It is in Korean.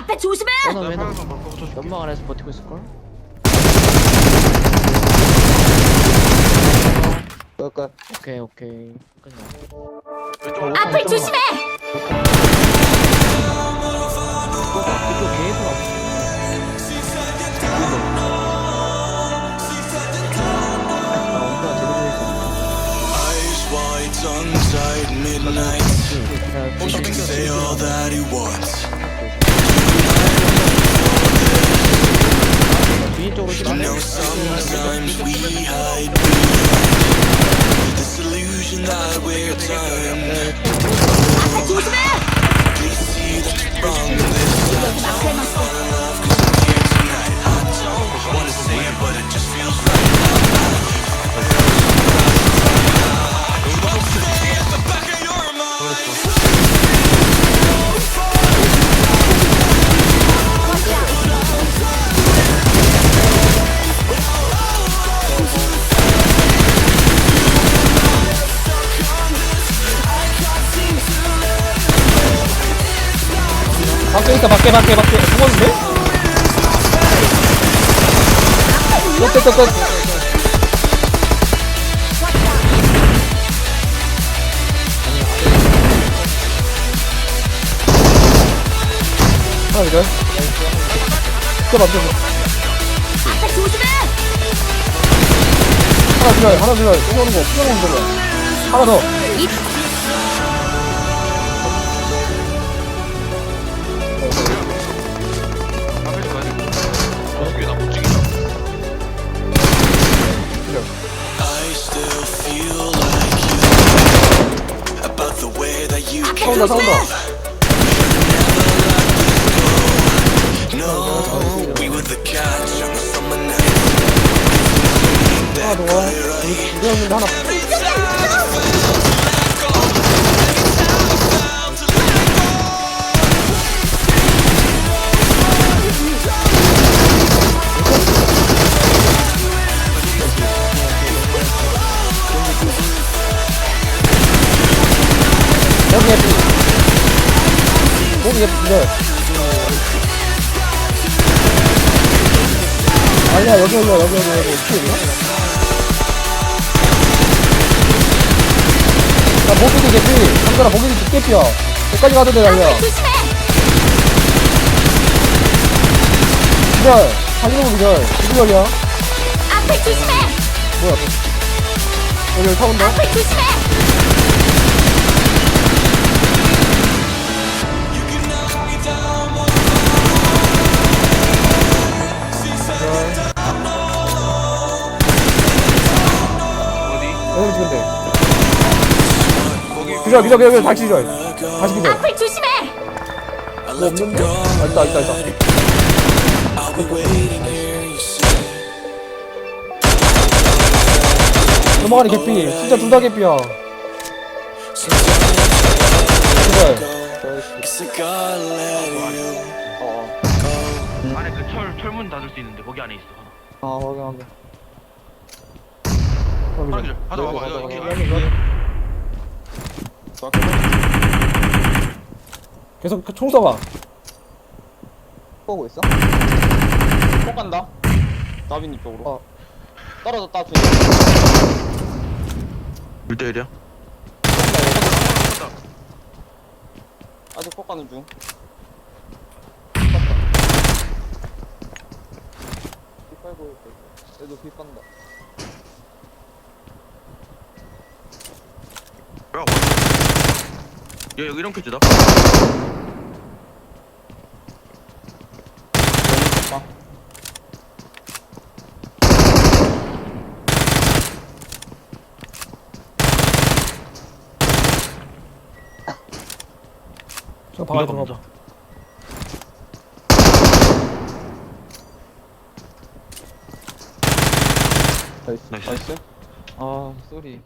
앞에 조심해! 너는 왜 파란색 줄게. 연막 안에서 버티고 있을걸? 끝끝 오케이 오케이 끝나 왼쪽 앞을 조심해! 이쪽 계속 앞 아, 온도가 제대로 돼 Eyes wide, tongue tied, midnight. 있어 You can say all that he wants. You know sometimes we hide behind This illusion that we're timed. 밖에 있다 밖에 밖에 밖에. 죽었는데? 끝끝끝 하나 껴봐 앞을 조심해! 하나 들어요 하나 들어요 쏘는 거 쏘는 거 들어요 하나 더 싸운다! 싸운다 night. 하나 더 우리 하나 여기 예쁘 아니야 여기 여기 여기 여기 여기 피 있나? 나 보기도 개피. 상근아 보기도 개피야. 여기까지 가도 돼 달려! 기절. 살리는 기절. 기절이야? 앞을 조심해! 뭐야? 여기 타온다? 앞을 조심해! 어디? 지금 돼 거기. 기절 기절 기절 다시 기절 다시 기절 앞을 조심해! 뭐 없는데? 아 있다 있다 있다. 넘어가니 개피 진짜 둘 다 개피야 기절 철, 철문 닫을 수 있는데 거기 안에 있어. 아 확인 확인 하나 기절. 하나 와봐. 여기, 여기. 계속 그총 쏴봐 보고 있어? 폭 간다. 나빈이 쪽으로. 어. 떨어졌다. 두 1대1이야? 아직 폭 가는 중. 비 빨고 있어. 얘도 비 빤다. 야, 야, 여기 이런 캐지다. 저 방에 이거 들어가 나이스. 나이스. 나이스. 아, 쏘리.